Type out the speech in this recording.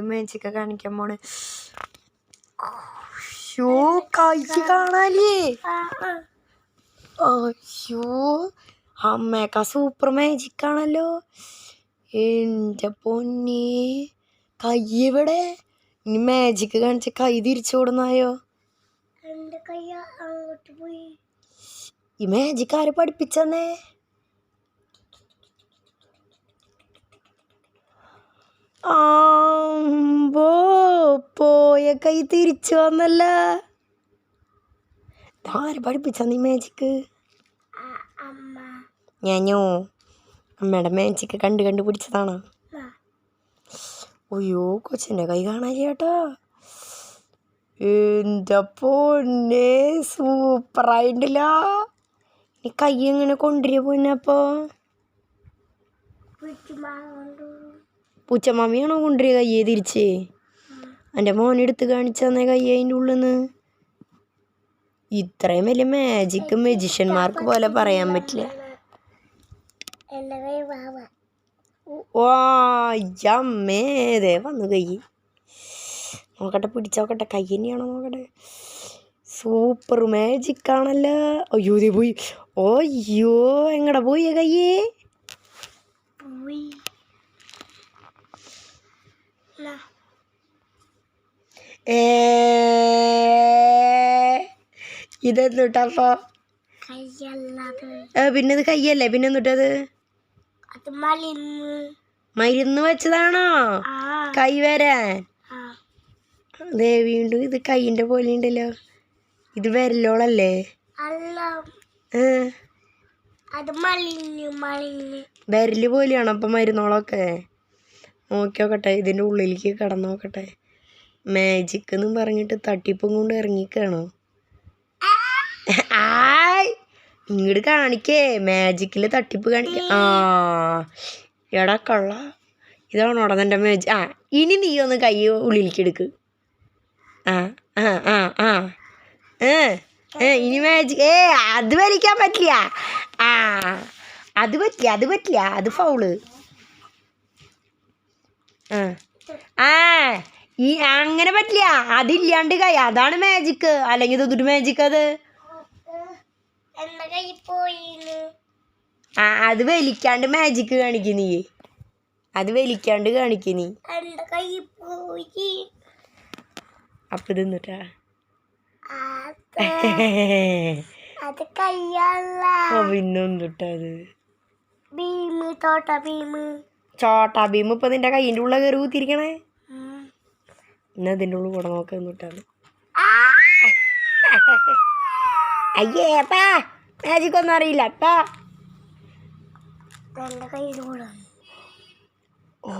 ഇത് മേച്ചിക്ക കാണിക്കാൻ പോണ്. ഷോ കൈ കാണാലേ അയ്യോ അമ്മേക്ക സൂപ്പർ മാജിക് ആണല്ലോ. എന്റെ പൊന്നി കൈ ഇവിടെ ഇനി മാജിക് കാണിച്ച കൈ തിരിച്ചു കൊടുന്നായോ? ഈ മാജിക് ആര് പഠിപ്പിച്ചെന്നേ? ആമ്പോ പോയ കൈ തിരിച്ചു വന്നല്ല. ആര് പഠിപ്പിച്ച നീ മാജിക്ക് ഞാനോ? അമ്മയുടെ മാജിക്ക് കണ്ട് കണ്ട് പിടിച്ചതാണോ. അയ്യോ കൊച്ചിന്റെ കൈ കാണാൻ ചേട്ടാ എന്റെ പൊന്നെ സൂപ്പറായിട്ടില്ല നീ കൈ എങ്ങനെ കൊണ്ടുവരിക പൊന്നപ്പോ? പൂച്ചമാമിയാണോ കൊണ്ടുവരിക കയ്യെ തിരിച്ച്. എന്റെ മോനെടുത്ത് കാണിച്ചു തന്നെ കൈ അതിന്റെ ഉള്ളിൽ നിന്ന് ഇത്രയും വലിയ മാജിക്ക് മെജിഷ്യന്മാർക്ക് പോലെ പറയാൻ പറ്റില്ല. ഓമ്മേ വന്നു കൈ. നോക്കട്ടെ പിടിച്ചോക്കട്ടെ കൈ തന്നെയാണോ നോക്കട്ടെ. സൂപ്പർ മാജിക്കാണല്ലോ അയ്യോ ദേ പോയി. അയ്യോ എങ്ങടെ പോയി കയ്യേ പോയി നാ, ഏ ഇതെന്തുട്ടപ്പോ പിന്നെ ഇത് കയ്യല്ലേ? പിന്നെ എന്തുട്ടത്? മരുന്ന് വെച്ചതാണോ? കൈ വരാൻ? അതേ വീണ്ടും ഇത് കൈന്റെ പോലെ ഉണ്ടല്ലോ. ഇത് വരലോളല്ലേ? വിരൽ പോലെയാണോ അപ്പൊ മരുന്നോളൊക്കെ? നോക്കി നോക്കട്ടെ ഇതിന്റെ ഉള്ളിലേക്ക് കടന്നു നോക്കട്ടെ മാജിക് എന്നും പറഞ്ഞിട്ട് തട്ടിപ്പും കൊണ്ട് ഇറങ്ങിക്കാണോ? ആയ് ഇങ്ങോട്ട് കാണിക്കേ. മാജിക്കിൽ തട്ടിപ്പ് കാണിക്ക ആ എടാ കള്ള. ഉടനെ നിന്റെ മാജിക് ആ ഇനി നീ ഒന്ന് കൈ ഉള്ളിലേക്ക് എടുക്ക്. ആ ആ ആ ആ. ഏ ഇനി മാജിക് ഏ അത് വലിക്കാൻ പറ്റില്ല. ആ അത് പറ്റില്ല അത് പറ്റില്ല അത് ഫൗൾ ആ. ആ ഈ അങ്ങനെ പറ്റില്ല. അതില്ലാണ്ട് കൈ. അതാണ് മാജിക്ക് അല്ലെങ്കിൽ ഇതൊരു മാജിക് അത്? ആ അത് വലിക്കാണ്ട് മാജിക്ക് കാണിക്കു നീ. അത് വലിക്കാണ്ട് കാണിക്കു നീ. അപ്പൊ കൈ പോയി. ഒന്നിട്ടത് ഇത് നിന്നിട്ടാ ഭീമ് തോട്ട ഭീമ്. ചോട്ടാ ഭീമ് ഇപ്പം നിന്റെ കയ്യിന്റെ ഉള്ള കയറി കുത്തിരിക്കണേ എന്നാ ഇതിന്റെ ഉള്ളിൽ കൂടെ നോക്കി നിന്നിട്ടാണ്. അയ്യേ അപ്പാ മാജിക് ഒന്നും അറിയില്ല അപ്പാ. ഓ.